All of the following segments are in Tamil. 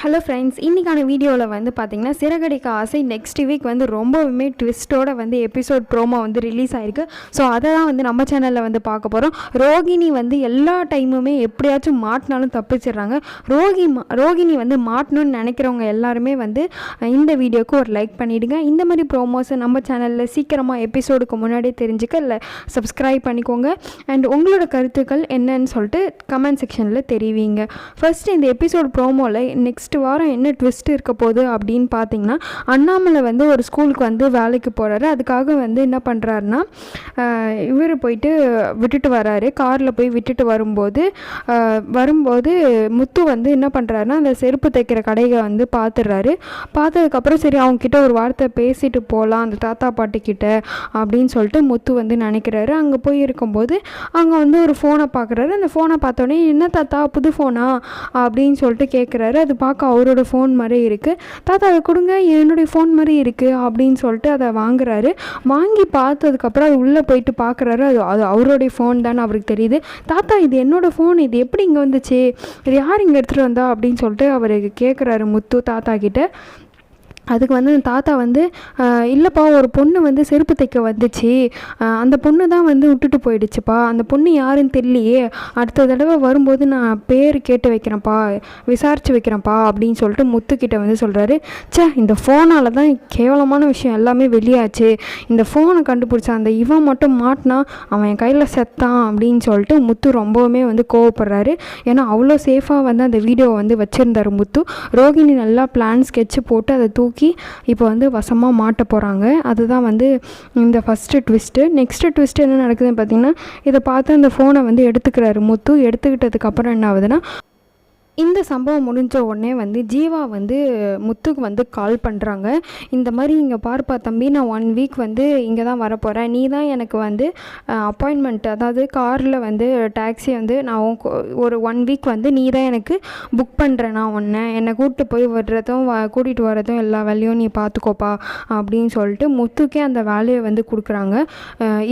ஹலோ ஃப்ரெண்ட்ஸ் இன்றைக்கான வீடியோவில் வந்து பார்த்திங்கன்னா சிறகடிக்க ஆசை நெக்ஸ்ட் வீக் வந்து ரொம்பவுமே ட்விஸ்ட்டோட வந்து எபிசோட் ப்ரோமோ வந்து ரிலீஸ் ஆகிருக்கு ஸோ அதை தான் வந்து நம்ம சேனலில் வந்து பார்க்க போகிறோம் ரோகிணி வந்து எல்லா டைமுமே எப்படியாச்சும் மாட்டினாலும் தப்பிச்சிடுறாங்க. ரோகி மா- ரோகிணி வந்து மாட்டணும்னு நினைக்கிறவங்க எல்லாருமே வந்து இந்த வீடியோக்கு ஒரு லைக் பண்ணிவிடுங்க இந்த மாதிரி ப்ரோமோஸை நம்ம சேனலில் சீக்கிரமாக எபிசோடுக்கு முன்னாடியே தெரிஞ்சுக்க இல்லை சப்ஸ்கிரைப் பண்ணிக்கோங்க. அண்ட் உங்களோட கருத்துக்கள் என்னன்னு சொல்லிட்டு கமெண்ட் செக்ஷனில் தெரிவிங்க. ஃபர்ஸ்ட் இந்த எபிசோட் ப்ரோமோவில் நெக்ஸ்ட் வாரம் என்ன ட்விஸ்ட் இருக்க போகுது அப்படின்னு பார்த்தீங்கன்னா அண்ணாமலை வந்து ஒரு ஸ்கூலுக்கு வந்து வேலைக்கு போகிறாரு அதுக்காக வந்து என்ன பண்ணுறாருன்னா இவர் போயிட்டு விட்டுட்டு வராரு. காரில் போய் விட்டுட்டு வரும்போது வரும்போது முத்து வந்து என்ன பண்ணுறாருன்னா அந்த செருப்பு தைக்கிற கடையை வந்து பார்த்துடுறாரு. பார்த்ததுக்கப்புறம் சரி அவங்கக்கிட்ட ஒரு வார்த்தை பேசிட்டு போகலாம் அந்த தாத்தா பாட்டிக்கிட்ட அப்படின்னு சொல்லிட்டு முத்து வந்து நினைக்கிறாரு. அங்கே போய் இருக்கும்போது அங்கே வந்து ஒரு ஃபோனை பார்க்குறாரு. அந்த ஃபோனை பார்த்தோன்னே என்ன தாத்தா புது ஃபோனா அப்படின்னு சொல்லிட்டு கேட்குறாரு அது பார்க்க அவரோட ஃபோன் மாதிரி இருக்குது தாத்தா அதை கொடுங்க என்னுடைய ஃபோன் மாதிரி இருக்குது அப்படின்னு சொல்லிட்டு அதை வாங்குறாரு. வாங்கி பார்த்ததுக்கப்புறம் அது உள்ளே போயிட்டு பார்க்குறாரு. அது அது அவருடைய ஃபோன் தானே அவருக்கு தெரியுது. தாத்தா இது என்னோடய ஃபோன் இது எப்படி இங்கே வந்துச்சு? இது யார் இங்கே எடுத்துகிட்டு வந்தா? அப்படின்னு சொல்லிட்டு அவர் கேட்குறாரு முத்து தாத்தா கிட்ட. அதுக்கு வந்து அந்த தாத்தா வந்து இல்லைப்பா ஒரு பொண்ணு வந்து செருப்பு தைக்க வந்துச்சு. அந்த பொண்ணு தான் வந்து விட்டுட்டு போயிடுச்சுப்பா. அந்த பொண்ணு யாருன்னு தெரியலையே. அடுத்த தடவை வரும்போது நான் பேர் கேட்டு வைக்கிறேன்ப்பா. விசாரித்து வைக்கிறேன்ப்பா அப்படின்னு சொல்லிட்டு முத்துக்கிட்ட வந்து சொல்கிறாரு ச்சே இந்த ஃபோனால் தான் கேவலமான விஷயம் எல்லாமே வெளியாச்சு. இந்த ஃபோனை கண்டுபிடிச்ச அந்த இவன் மட்டும் மாட்டினா அவன் என் கையில் செத்தான் அப்படின்னு சொல்லிட்டு முத்து ரொம்பவுமே வந்து கோவப்படுறாரு. ஏன்னா அவ்வளோ சேஃபாக வந்து அந்த வீடியோவை வந்து வச்சுருந்தார் முத்து. ரோகிணி நல்லா பிளான் ஸ்கெட்சு போட்டு அதை தூக்கி இப்போ வந்து வசமாக மாட்ட போகிறாங்க அதுதான் வந்து இந்த ஃபஸ்ட்டு ட்விஸ்ட்டு நெக்ஸ்ட்டு ட்விஸ்ட் என்ன நடக்குதுன்னு பார்த்தீங்கன்னா இதை பார்த்து அந்த ஃபோனை வந்து எடுத்துக்கிறாரு முத்து. எடுத்துக்கிட்டதுக்கப்புறம் என்ன ஆகுதுன்னா இந்த சம்பவம் முடிஞ்ச உடனே வந்து ஜீவா வந்து முத்துக்கு வந்து கால் பண்ணுறாங்க இந்த மாதிரி இங்கே பார்ப்பா தம்பி நான் ஒன் வீக் வந்து இங்கே தான் வரப்போகிறேன் நீ தான் எனக்கு வந்து அப்பாயின்மெண்ட் அதாவது காரில் வந்து டாக்ஸி வந்து நான் ஒரு ஒன் வீக் வந்து நீ தான் எனக்கு புக் பண்ணுறேன் நான் ஒன்று என்னை கூப்பிட்டு போய் விடுறதும் வ கூட்டிகிட்டு வரதும் எல்லா வேலையும் நீ பார்த்துக்கோப்பா அப்படின்னு சொல்லிட்டு முத்துக்கே அந்த வேலையை வந்து கொடுக்குறாங்க.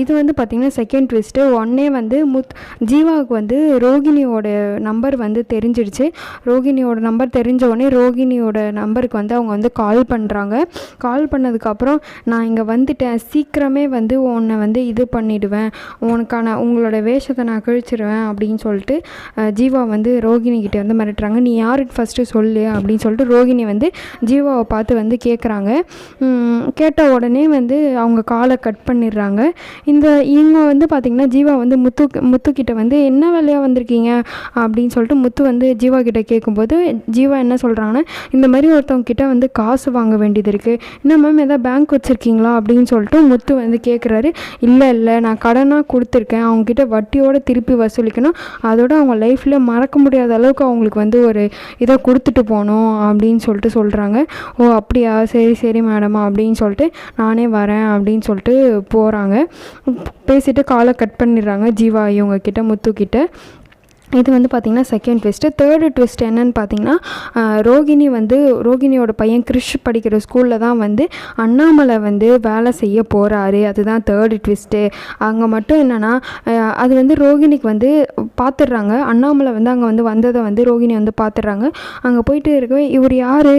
இது வந்து பார்த்திங்கன்னா செகண்ட் ட்விஸ்ட்டு ஒன்னே வந்து முத் ஜீவாவுக்கு வந்து ரோகிணியோட நம்பர் வந்து தெரிஞ்சிடுச்சு ரோகிணியோட நம்பர் தெரிஞ்ச உடனே ரோகிணியோட நம்பருக்கு வந்து அவங்க வந்து கால் பண்ணுறாங்க கால் பண்ணதுக்கப்புறம் நான் இங்கே வந்துட்டேன். சீக்கிரமே வந்து உன்னை வந்து இது பண்ணிவிடுவேன் உனக்கான உங்களோட வேஷத்தை நான் கழிச்சிடுவேன் அப்படின்னு சொல்லிட்டு ஜீவா வந்து ரோகிணிகிட்டே வந்து மிரட்டுறாங்க. நீ யாருக்கு ஃபஸ்ட்டு சொல்லு அப்படின்னு சொல்லிட்டு ரோகிணி வந்து ஜீவாவை பார்த்து வந்து கேட்குறாங்க கேட்ட உடனே வந்து அவங்க காலை கட் பண்ணிடுறாங்க. இந்த இவங்க வந்து பார்த்திங்கன்னா ஜீவா வந்து முத்து முத்துக்கிட்ட வந்து என்ன வேலையாக வந்திருக்கீங்க? அப்படின்னு சொல்லிட்டு முத்து வந்து ஜீவா கிட்ட கேட்கும்போது ஜீவா என்ன சொல்கிறாங்கன்னா இந்த மாதிரி ஒருத்தவங்க கிட்ட வந்து காசு வாங்க வேண்டியது இருக்குது என்ன மேம் எதாவது பேங்க் வச்சுருக்கீங்களா? அப்படின்னு சொல்லிட்டு முத்து வந்து கேட்குறாரு இல்லை இல்லை நான் கடனாக கொடுத்துருக்கேன். அவங்கக்கிட்ட வட்டியோடு திருப்பி வசூலிக்கணும். அதோட அவங்க லைஃப்பில் மறக்க முடியாத அளவுக்கு அவங்களுக்கு வந்து ஒரு இதை கொடுத்துட்டு போகணும் அப்படின்னு சொல்லிட்டு சொல்கிறாங்க ஓ அப்படியா? சரி சரி மேடம் அப்படின்னு சொல்லிட்டு நானே வரேன் அப்படின்னு சொல்லிட்டு போகிறாங்க பேசிட்டு காலை கட் பண்ணிடுறாங்க ஜீவா இவங்க கிட்ட முத்து கிட்ட இது வந்து பார்த்திங்கன்னா செகண்ட் ட்விஸ்ட்டு தேர்டு ட்விஸ்ட் என்னன்னு பார்த்தீங்கன்னா ரோகிணி வந்து ரோகிணியோட பையன் கிறிஷ் படிக்கிற ஸ்கூலில் தான் வந்து அண்ணாமலை வந்து வேலை செய்ய போகிறாரு அதுதான் தேர்டு ட்விஸ்ட்டு அங்கே மட்டும் என்னென்னா அது வந்து ரோகிணிக்கு வந்து பார்த்துடுறாங்க அண்ணாமலை வந்து அங்கே வந்து வந்ததை வந்து ரோகிணி வந்து பார்த்துடுறாங்க அங்கே போயிட்டு இருக்க இவர் யார்?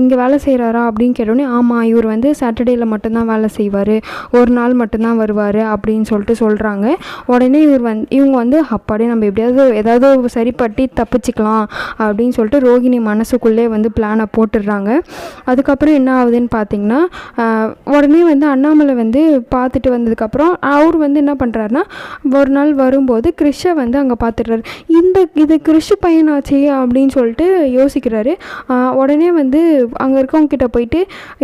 இங்கே வேலை செய்கிறாரா அப்படின்னு கேட்டோடனே ஆமாம் இவர் வந்து சாட்டர்டேயில் மட்டும்தான் வேலை செய்வார். ஒரு நாள் மட்டும்தான் வருவார். அப்படின்னு சொல்லிட்டு சொல்கிறாங்க உடனே இவர் வந்து இவங்க வந்து அப்பாடே நம்ம எப்படியாவது ஏதாவது சரிப்பட்டி சரிப்பட்டு தப்பிச்சுக்கலாம் அப்படின்னு சொல்லிட்டு ரோகிணி மனசுக்குள்ளே வந்து பிளானை போட்டுடுறாங்க. அதுக்கப்புறம் என்ன ஆகுதுன்னு பார்த்தீங்கன்னா உடனே வந்து அண்ணாமலை வந்து பார்த்துட்டு வந்ததுக்கப்புறம் அவர் வந்து என்ன பண்ணுறாருன்னா ஒரு நாள் வரும்போது கிறிஷை வந்து அங்கே பார்த்துடுறாரு. இந்த இது கிறிஷ் பையனாச்சே அப்படின்னு சொல்லிட்டு யோசிக்கிறாரு. உடனே வந்து அங்கே இருக்கவங்க கிட்ட போயிட்டு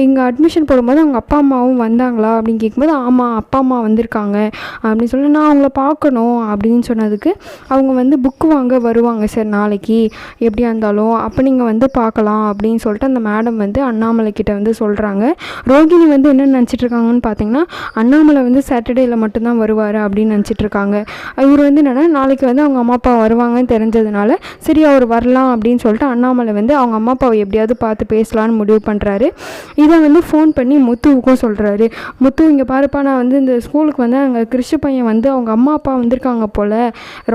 இங்கே அட்மிஷன் போடும்போது அவங்க அப்பா அம்மாவும் வந்தாங்களா அப்படின்னு கேட்கும்போது ஆமாம் அப்பா அம்மா வந்திருக்காங்க அப்படின்னு சொல்லி நான் அவங்கள பார்க்கணும் அப்படின்னு சொன்னதுக்கு அவங்க வந்து புக்கு வாங்க வருவாங்க சார் நாளைக்கு. எப்படியா இருந்தாலும். அப்போ நீங்கள் வந்து பார்க்கலாம் அப்படின்னு சொல்லிட்டு அந்த மேடம் வந்து அண்ணாமலை கிட்ட வந்து சொல்கிறாங்க ரோகிணி வந்து என்ன நினச்சிட்டு இருக்காங்கன்னு பார்த்தீங்கன்னா அண்ணாமலை வந்து சாட்டர்டேயில் மட்டும்தான் வருவார் அப்படின்னு நினச்சிட்டு இருக்காங்க. இவர் வந்து என்னென்னா நாளைக்கு வந்து அவங்க அம்மா அப்பா வருவாங்கன்னு தெரிஞ்சதுனால சரி அவர் வரலாம் அப்படின்னு சொல்லிட்டு அண்ணாமலை வந்து அவங்க அம்மா அப்பாவை எப்படியாவது பார்த்து பேசலான்னு முடிவு பண்ணுறாரு இதை வந்து ஃபோன் பண்ணி முத்துவுக்கும் சொல்கிறாரு முத்து இங்கே பாருப்பா நான் வந்து இந்த ஸ்கூலுக்கு வந்து அங்கே கிறிஷு பையன் வந்து அவங்க அம்மா அப்பா வந்திருக்காங்க போல்.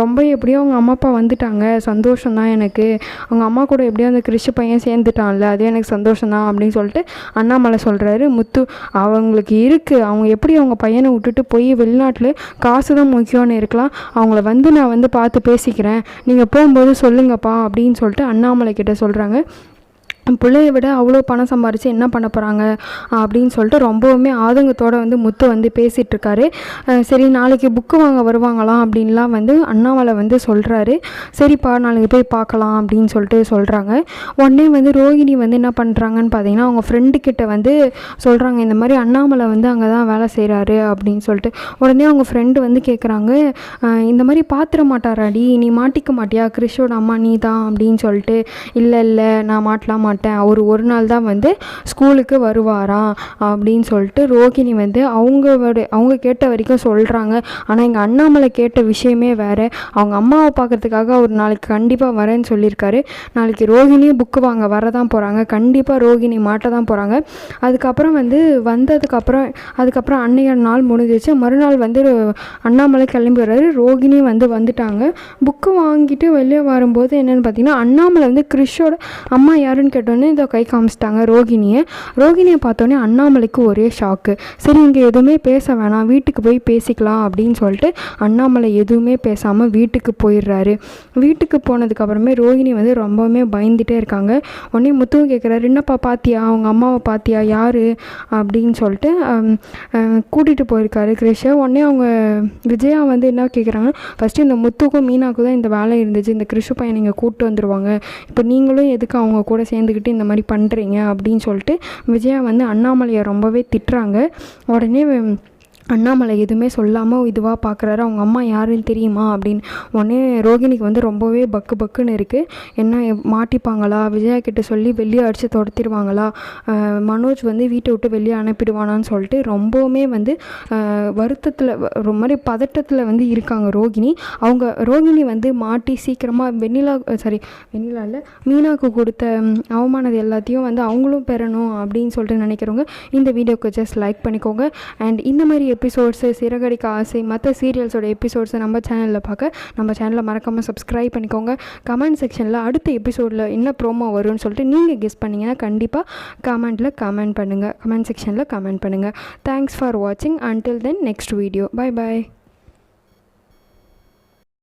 ரொம்ப எப்படியும் அவங்க அவங்க அம்மா அப்பா வந்துட்டாங்க. சந்தோஷம் தான் எனக்கு. அவங்க அம்மா கூட எப்படியோ அந்த கிறிஷ் பையன் சேர்ந்துட்டான்ல அது எனக்கு சந்தோஷம் தான் அப்படின்னு சொல்லிட்டு அண்ணாமலை சொல்கிறாரு முத்து அவங்களுக்கு இருக்குது அவங்க எப்படி அவங்க பையனை விட்டுட்டு போய் வெளிநாட்டில் காசு தான் முக்கியம்னு இருக்கலாம். அவங்கள வந்து நான் வந்து பார்த்து பேசிக்கிறேன். நீங்கள் போகும்போது சொல்லுங்கப்பா அப்படின்னு சொல்லிட்டு அண்ணாமலை கிட்ட சொல்கிறாங்க பிள்ளைய விட அவ்வளோ பணம் சம்பாரித்து என்ன பண்ண போகிறாங்க அப்படின்னு சொல்லிட்டு ரொம்பவுமே ஆதங்கத்தோடு வந்து முத்து வந்து பேசிகிட்ருக்காரு சரி நாளைக்கு புக்கு வாங்க வருவாங்களாம் அப்படின்லாம் வந்து அண்ணாமலை வந்து சொல்கிறாரு சரிப்பா நாளைக்கு போய் பார்க்கலாம் அப்படின்னு சொல்லிட்டு சொல்கிறாங்க உடனே வந்து ரோகிணி வந்து என்ன பண்ணுறாங்கன்னு பார்த்தீங்கன்னா அவங்க ஃப்ரெண்டுக்கிட்ட வந்து சொல்கிறாங்க இந்த மாதிரி அண்ணாமலை வந்து அங்கே தான் வேலை செய்கிறாரு அப்படின்னு சொல்லிட்டு. உடனே அவங்க ஃப்ரெண்டு வந்து கேட்குறாங்க இந்த மாதிரி பாத்திர மாட்டாராடி நீ மாட்டிக்க மாட்டியா கிறிஷோட அம்மா நீ தான் அப்படின்னு சொல்லிட்டு இல்லை இல்லை நான் மாட்டலாம் மாட்டேன் அவர் ஒரு நாள் தான் வந்து ஸ்கூலுக்கு வருவாராம் அப்படின்னு சொல்லிட்டு ரோகிணி வந்து அவங்களோட அவங்க கேட்ட வரைக்கும் சொல்கிறாங்க ஆனால் எங்கள் அண்ணாமலை கேட்ட விஷயமே வேறு. அவங்க அம்மாவை பார்க்கறதுக்காக அவர் நாளைக்கு கண்டிப்பாக வரேன்னு சொல்லியிருக்காரு. நாளைக்கு ரோகிணியும் புக்கு வாங்க வர தான் போகிறாங்க கண்டிப்பாக ரோகிணி மாட்ட தான் போகிறாங்க அதுக்கப்புறம் வந்து வந்ததுக்கப்புறம் அதுக்கப்புறம் அன்னைய நாள் முடிஞ்சிச்சு மறுநாள் வந்து அண்ணாமலை கிளம்பி வர்றாரு. ரோகிணியும் வந்து வந்துட்டாங்க. புக்கு வாங்கிட்டு வெளியே வரும்போது என்னென்னு பார்த்தீங்கன்னா அண்ணாமலை வந்து கிறிஷோட அம்மா யாருன்னு கேட்டோன்னே இதை கை காமிச்சிட்டாங்க ரோகிணியை. ரோகிணியை பார்த்தோன்னே அண்ணாமலைக்கு ஒரே ஷாக்கு சரி இங்கே எதுவுமே பேச வேணாம் வீட்டுக்கு போய் பேசிக்கலாம் அப்படின்னு சொல்லிட்டு அண்ணாமலை எதுவுமே பேசாமல் வீட்டுக்கு போயிடுறாரு. வீட்டுக்கு போனதுக்கப்புறமே ரோகிணி வந்து ரொம்பவுமே பயந்துட்டே இருக்காங்க. உடனே முத்துவும் கேட்குறாரு என்னப்பா பாத்தியா? அவங்க அம்மாவை பாத்தியா? யார்? அப்படின்னு சொல்லிட்டு கூட்டிகிட்டு போயிருக்காரு கிரிஷை. உடனே அவங்க விஜயா வந்து என்ன கேட்குறாங்க ஃபஸ்ட்டு இந்த முத்துக்கும் மீனாக்கும் தான் இந்த வேலை இருந்துச்சு. இந்த கிறிஷு பையன் நீங்கள் கூப்பிட்டு வந்துடுவாங்க இப்போ நீங்களும் எதுக்கு அவங்க கூட சேர்ந்து வச்சுக்கிட்டு இந்த மாதிரி பண்ணுறீங்க அப்படின்னு சொல்லிட்டு விஜயா வந்து அண்ணாமலையை ரொம்பவே திட்டுறாங்க. உடனே அண்ணாமலை எதுவுமே சொல்லாமல் இதுவாக பார்க்குறாரு அவங்க அம்மா யாருன்னு தெரியுமா அப்படின்னு. உடனே ரோகிணிக்கு வந்து ரொம்பவே பக்கு பக்குன்னு இருக்குது என்ன மாட்டிப்பாங்களா? விஜயா கிட்ட சொல்லி வெளியே அடித்து துரத்திடுவாங்களா? மனோஜ் வந்து வீட்டை விட்டு வெளியே அனுப்பிடுவானான்னு சொல்லிட்டு ரொம்பவுமே வந்து வருத்தத்தில் ரொம்ப மாதிரி பதட்டத்தில் வந்து இருக்காங்க ரோகிணி. அவங்க ரோகிணி வந்து மாட்டி சீக்கிரமாக வெண்ணிலா சாரி வெண்ணிலா இல்லை மீனாக்கு கொடுத்த அவமானது எல்லாத்தையும் வந்து அவங்களும் பெறணும் அப்படின்னு சொல்லிட்டு நினைக்கிறவங்க இந்த வீடியோக்கு ஜஸ்ட் லைக் பண்ணிக்கோங்க. அண்ட் இந்த மாதிரி எபிசோட்ஸு சிறகடிக்க ஆசை மற்ற சீரியல்ஸோட எபிசோட்ஸை நம்ம சேனலில் பார்க்க நம்ம சேனலை மறக்காமல் சப்ஸ்கிரைப் பண்ணிக்கோங்க. கமெண்ட் செக்ஷனில் அடுத்த எபிசோடில் என்ன ப்ரோமோ வரும்னு சொல்லிட்டு நீங்கள் கெஸ் பண்ணிங்கன்னா கண்டிப்பாக கமெண்ட்டில் கமெண்ட் பண்ணுங்கள் கமெண்ட் செக்ஷனில் கமெண்ட் பண்ணுங்கள் தேங்க்ஸ் ஃபார் வாட்சிங் until then next video bye bye